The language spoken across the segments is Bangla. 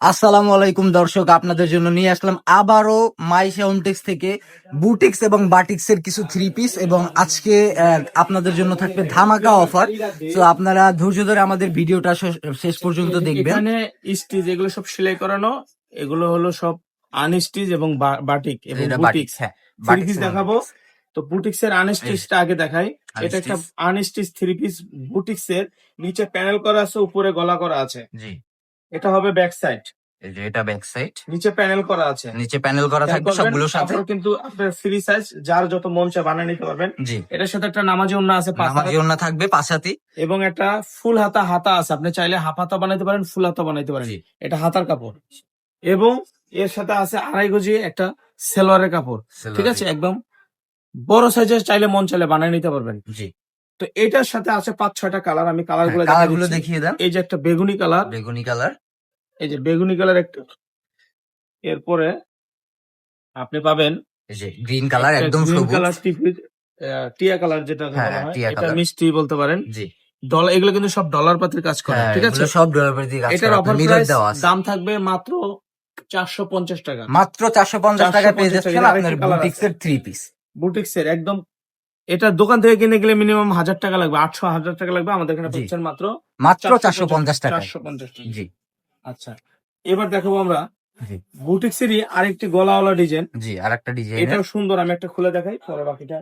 আসসালামু আলাইকুম দর্শক আপনাদের জন্য নিয়ে আসলাম আবারও মাইশা হোমটেক্স থেকে বুটিক্স এবং বাটিক্স এর কিছু থ্রি পিস এবং আজকে আপনাদের জন্য থাকবে ধামাকা অফার তো আপনারা ধৈর্য ধরে আমাদের ভিডিওটা শেষ- পর্যন্ত দেখবেন। এখানে স্টিচ এগুলো সব সেলাই করানো এগুলো হলো সব আনস্টিচ এবং বাটিক এবং বাটিক্স। হ্যাঁ থ্রি পিস দেখাবো। তো বুটিক্স এর আনস্টিচটা আগে দেখাই। এটা একটা। আনস্টিচ থ্রি পিস বুটিক্স এর নিচে প্যানেল করা আছে উপরে গলা করা আছে। জি। এটা হবে ব্যাক সাইড এই যে এটা ব্যাক সাইড নিচে প্যানেল করা আছে। নিচে প্যানেল করা থাকবে সবগুলোর সাথে। কিন্তু আপনার ফ্রি সাইজ যার যত মন চায় বানিয়ে নিতে পারবেন। জি। এটার সাথে একটা নামাজি ওন্না আছে নামাজি ওড়না থাকবে পাশাতি এবং একটা ফুল হাতা হাতা আছে। আপনি চাইলে হাফ হাতা বানাইতে পারেন ফুল হাতা বানাইতে পারেন। এটা হাতার কাপড়। এবং এর সাথে আছে আড়াই গজি একটা সেলোয়ারের কাপড়। ঠিক আছে? একদম বড় সাইজের চাইলে মন চাইলে বানিয়ে নিতে পারবেন। জি। তো এটার সাথে আছে পাঁচ ছয়টা কালার আমি কালারগুলো কালারগুলো দেখিয়ে দেন। এই যে একটা বেগুনি কালার বেগুনি কালার এই যে বেগুনি কালার একটা। এরপরে আপনি পাবেন গ্রিন কালার একদম সবুজ। কালার টিয়া কালার যেটা হ্যাঁ, হয়, এটা মিষ্টি বলতে পারেন। জি। ডলার এগুলো কিন্তু সব ডলার পাতির কাজ করে হ্যাঁ ঠিক আছে? সব ডলার দিয়ে কাজ এটার অফার প্রাইস দাম থাকবে মাত্র চারশো পঞ্চাশ টাকা। মাত্র চারশো পঞ্চাশ টাকা পেয়ে 450 যাচ্ছেন আপনার আরেকটি বুটিক্স এর থ্রি পিস বুটিক্স এর একদম এটা দোকান থেকে কিনে গেলে মিনিমাম হাজার টাকা লাগবে আটশো হাজার টাকা লাগবে আমাদের এখানে জি। পাচ্ছেন মাত্র মাত্র চারশো পঞ্চাশ টাকা চারশো পঞ্চাশ টাকা। জি। আচ্ছা এবার দেখাবো আমরা জি। বুটিক্স আরেকটি গলাওয়ালা ডিজাইন। জি আর একটা ডিজাইন এটাও সুন্দর আমি একটা খুলে দেখাই পরে বাকিটা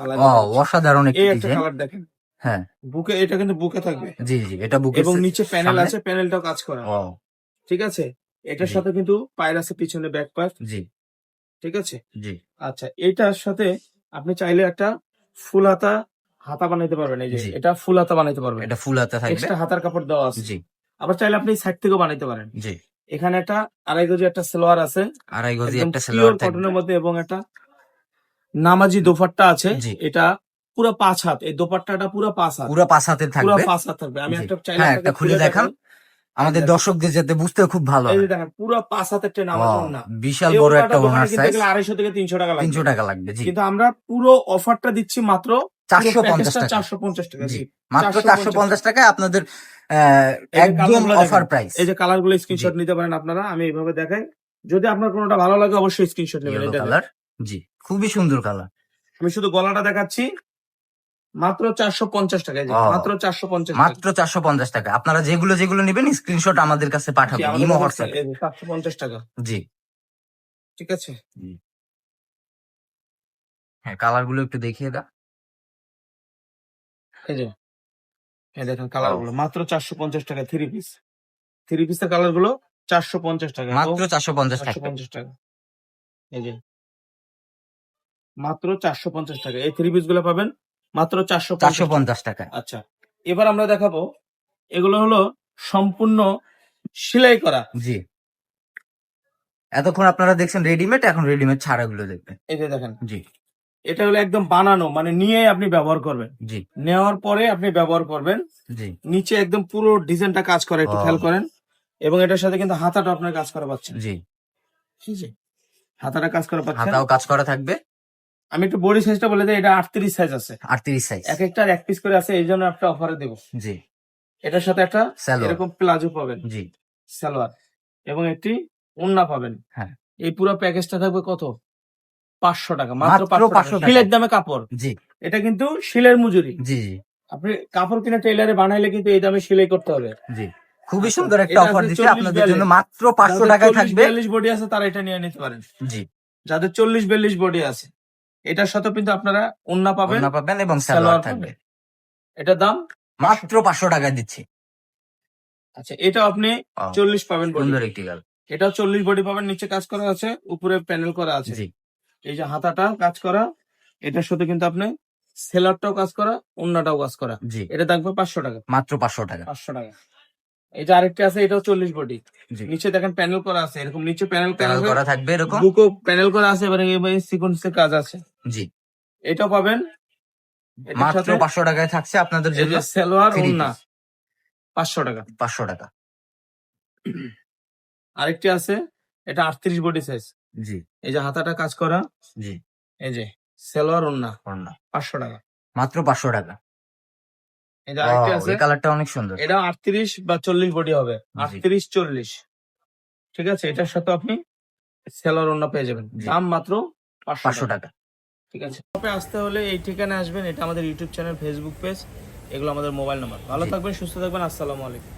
আলাদা দেখাচ্ছি। অসাধারণ একটি এই একটা ডিজাইন। কালার দেখেন। হ্যাঁ। বুকে এটা কিন্তু বুকে থাকবে। জি জি এটা বুকে এবং নিচে প্যানেল সামনে? আছে প্যানেলটাও কাজ করা। ও ঠিক আছে? এটার জি। সাথে কিন্তু পায়ের আছে পিছনে ব্যাক পার্ট জি। ঠিক আছে? জি। আচ্ছা এটার সাথে আপনি চাইলে একটা ফুল হাতা হাতা বানাইতে পারবেন এই যে জি। এটা ফুল হাতা বানাইতে পারবেন। এটা ফুল হাতে থাকবে। এক্সট্রা হাতার কাপড় দেওয়া আছে। জি। আবার চাইলে আপনি সাইড থেকেও বানাইতে পারেন। জি। এখানে একটা আড়াই গজি একটা সেলোয়ার আছে। আড়াই গজি একদম একটা পিওর সালোয়ার থাকবে। কটনের মধ্যে এবং একটা নামাজি দোপাট্টা আছে। জি। এটা পুরো পাঁচ হাত। এই দোপাট্টাটা পুরো পাঁচ হাত। পুরো পাঁচ হাতে পুরো থাকবে। পাঁচ হাত থাকবে। আমি জি। একটা চাইলে হ্যাঁ, আপনাকে একটা খুলে দেখান। দেখাই। আমাদের দর্শকদের যাতে বুঝতে খুব ভালো এই যে দেখেন পুরো পাঁচ হাতের ট্রেন আমার জন্য না। বিশাল বড় একটা ওনার সাইজ আড়াইশো থেকে তিনশো টাকা লাগবে। তিনশো টাকা লাগবে জি। কিন্তু আমরা পুরো অফারটা দিচ্ছি মাত্র চারশো পঞ্চাশ টাকা। চারশো পঞ্চাশ টাকা জি মাত্র চারশো পঞ্চাশ টাকায় আপনাদের একদম অফার। প্রাইস এই যে কালারগুলো স্ক্রিনশট নিতে পারেন আপনারা আমি এইভাবে দেখাই যদি আপনার কোনোটা ভালো লাগে অবশ্যই স্ক্রিনশট নেবেন কালার জি খুবই সুন্দর কালার আমি শুধু গলাটা দেখাচ্ছি। মাত্র চারশো পঞ্চাশ টাকা. মাত্র চারশো পঞ্চাশ মাত্র চারশো পঞ্চাশ টাকা। আপনারা যেগুলো যেগুলো নেবেন স্ক্রিনশট আমাদের কাছে পাঠাবেন ইমো হোয়াটসঅ্যাপ। পঞ্চাশ টাকা। জি। ঠিক আছে? হ্যাঁ কালারগুলো একটু দেখিয়ে দাও। এই যে এই দেখেন কালারগুলো মাত্র চারশো পঞ্চাশ টাকা থ্রি পিস থ্রি পিসের কালারগুলো চারশো পঞ্চাশ টাকা। মাত্র চারশো পঞ্চাশ চারশো টাকা পঞ্চাশ টাকা। এই যে মাত্র চারশো পঞ্চাশ টাকা। এই থ্রি পিসগুলো পাবেন মাত্র চারশো চারশো পঞ্চাশ টাকা। আচ্ছা এবার আমরা দেখাবো এগুলো হলো সম্পূর্ণ সেলাই করা। জি। এতক্ষণ আপনারা দেখছেন রেডিমেড এখন রেডিমেড ছাড়া গুলো দেখবেন। এই যে দেখেন। জি। এটা হলো একদম বানানো মানে নিয়ে আপনি ব্যবহার করবেন। জি। নেওয়ার পরে আপনি ব্যবহার করবেন। জি। নিচে একদম পুরো ডিজাইনটা কাজ করে একটু খেয়াল করেন। এবং এটার সাথে কিন্তু হাতাটা আপনার কাজ করা পাচ্ছেন। জি। ঠিক আছে হাতাটা কাজ করা পাচ্ছেন? হাতাও কাজ করা থাকবে। আমি একটু বডি সাইজটা বলে দিই এটা আটত্রিশ সাইজ আছে। আটত্রিশ সাইজ এক একটা এক পিস করে আছে এই জন্য একটা অফারে দেবো। জি। এটার সাথে একটা এরকম প্লাজো পাবেন। জি। সালোয়ার এবং একটি ওন্না পাবেন। হ্যাঁ। এই পুরো প্যাকেজটা থাকবে কত? পাঁচশো টাকা মাত্র পাঁচশো শিলের দামে কাপড়। জি। এটা কিন্তু শিলের মজুরি। জি। জি আপনি কাপড় কিনে টেইলারে বানাইলে কিন্তু এই দামে সেলাই করতে হবে। জি। খুবই আচ্ছা, সুন্দর একটা অফার দিচ্ছে। আপনাদের জন্য মাত্র পাঁচশো টাকায় থাকবে। বিয়াল্লিশ বডি আছে তারা এটা নিয়ে নিতে পারেন। জি। যাদের চল্লিশ বিয়াল্লিশ বডি আছে। এটার সাথে কিন্তু আপনারা ওন্না পাবেন পাবেন এবং সালোয়ার থাকবে। এটার দাম? মাত্র পাঁচশো টাকায় দিচ্ছি। আচ্ছা এটা আপনি চল্লিশ পাবেন সুন্দর একটি গাল। এটা চল্লিশ বডি পাবেন নিচে কাজ করা আছে উপরে প্যানেল করা আছে। এই যে হাতাটা কাজ করা এটার সাথে কিন্তু আপনি সেলারটাও কাজ করা অন্যটাও কাজ করা। জি। এটা থাকবে পাঁচশো টাকা। মাত্র পাঁচশো টাকা। পাঁচশো টাকা। এই যে আরেকটা আছে এটাও চল্লিশ বডি। নিচে দেখেন প্যানেল করা আছে এরকম নিচে প্যানেল প্যানেল করা থাকবে এরকম। বুকও প্যানেল করা আছে এবারে সিকোয়েন্সের কাজ আছে। জি। এটাও পাবেন। মাত্র পাঁচশো টাকায় থাকছে আপনাদের জন্য সালোয়ার ওন্না পাঁচশো টাকা। পাঁচশো টাকা। আরেকটি আছে এটা আটত্রিশ বডি সাইজ জি। এই যে হাতাটা কাজ করা জি। এই যে সালোয়ার ওন্না ওড়না। পাঁচশো টাকা। মাত্র পাঁচশো টাকা। যে আরেকটি আছে কালারটা অনেক সুন্দর। এটা আটত্রিশ বা চল্লিশ বডি হবে। আটত্রিশ চল্লিশ। ঠিক আছে? এটার সাথে আপনি সেলার অন্য পেয়ে যাবেন। দাম মাত্র পাঁচশো টাকা। ঠিক আছে? শপে আসতে হলে এই ঠিকানায় আসবেন এটা আমাদের ইউটিউব চ্যানেল ফেসবুক পেজ এগুলো আমাদের মোবাইল নাম্বার ভালো থাকবেন সুস্থ থাকবেন আসসালামু আলাইকুম।